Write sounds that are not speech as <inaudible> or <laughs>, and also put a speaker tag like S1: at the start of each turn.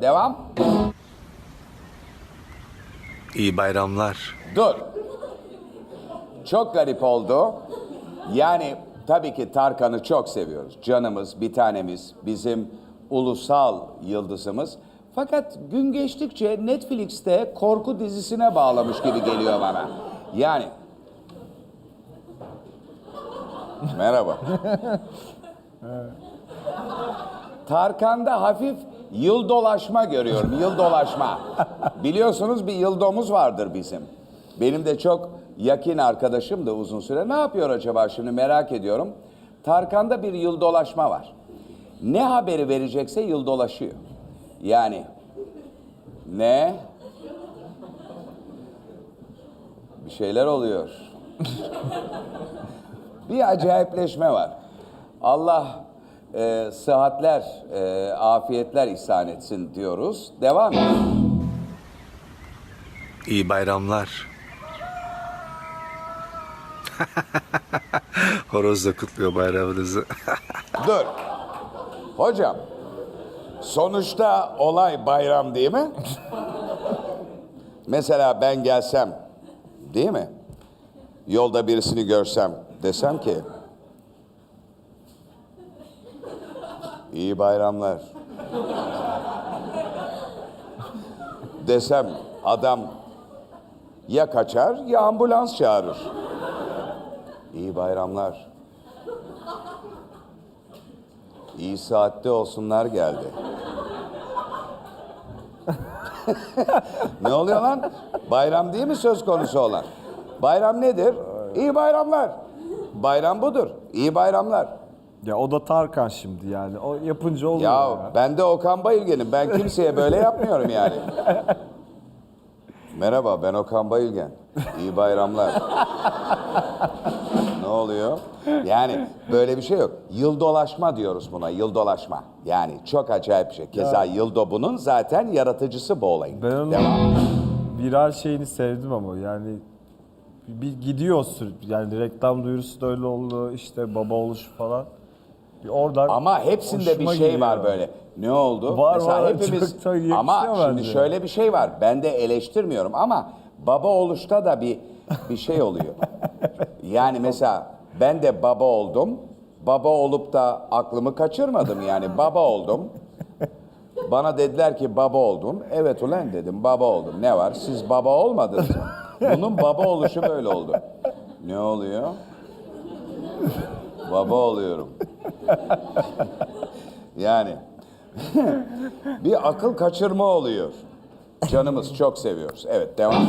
S1: Devam.
S2: İyi bayramlar.
S1: Dur. Çok garip oldu. Yani tabii ki Tarkan'ı çok seviyoruz. Canımız, bir tanemiz, bizim ulusal yıldızımız. Fakat gün geçtikçe Netflix'te korku dizisine bağlamış gibi geliyor bana. Yani Merhaba. <laughs> Tarkan'da hafif yıl dolaşma görüyorum. Yıl dolaşma. Biliyorsunuz bir yıldomuz vardır bizim. Benim de çok yakın arkadaşım da uzun süre. Ne yapıyor acaba şimdi merak ediyorum. Tarkan'da bir yıl dolaşma var. Ne haberi verecekse yıl dolaşıyor. Yani ne? Bir şeyler oluyor. bir acayipleşme var. Allah e, sıhhatler, e, afiyetler ihsan etsin diyoruz. Devam et.
S2: İyi bayramlar. <laughs> Horoz da kutluyor bayramınızı. <laughs>
S1: Dur. Hocam, sonuçta olay bayram değil mi? Mesela ben gelsem, değil mi? Yolda birisini görsem, desem ki... İyi bayramlar. Desem adam ya kaçar ya ambulans çağırır. İyi bayramlar. İyi saatte olsunlar geldi. <laughs> ne oluyor lan? Bayram değil mi söz konusu olan? Bayram nedir? İyi bayramlar. Bayram budur. İyi bayramlar.
S3: Ya o da Tarkan şimdi yani. O yapınca oluyor
S1: Ya
S3: ya.
S1: ben de Okan Bayülgen'im. Ben kimseye böyle yapmıyorum yani. Merhaba ben Okan Bayülgen. İyi bayramlar. ne oluyor? Yani böyle bir şey yok. Yıl dolaşma diyoruz buna. Yıl dolaşma. Yani çok acayip bir şey. Keza yıldo bunun zaten yaratıcısı bu olayın.
S3: Ben onun
S1: Devam.
S3: viral şeyini sevdim ama yani bir gidiyor sürekli. Yani reklam duyurusu da öyle oldu. işte baba oluşu falan. Oradan
S1: Ama hepsinde bir
S3: hoşuma
S1: şey
S3: gidiyor.
S1: var böyle. Ne oldu?
S3: Var,
S1: Mesela
S3: var.
S1: hepimiz
S3: Çok da yakışıyor
S1: ama şimdi
S3: bence.
S1: şöyle bir şey var. Ben de eleştirmiyorum ama baba oluşta da bir bir şey oluyor. <laughs> yani mesela ben de baba oldum. Baba olup da aklımı kaçırmadım yani. Baba oldum. Bana dediler ki baba oldun. Evet ulan dedim baba oldum. Ne var? Siz baba olmadınız mı? Bunun baba oluşu böyle oldu. Ne oluyor? Baba oluyorum. <laughs> Yani <laughs> bir akıl kaçırma oluyor. Canımız çok seviyoruz. Evet devam.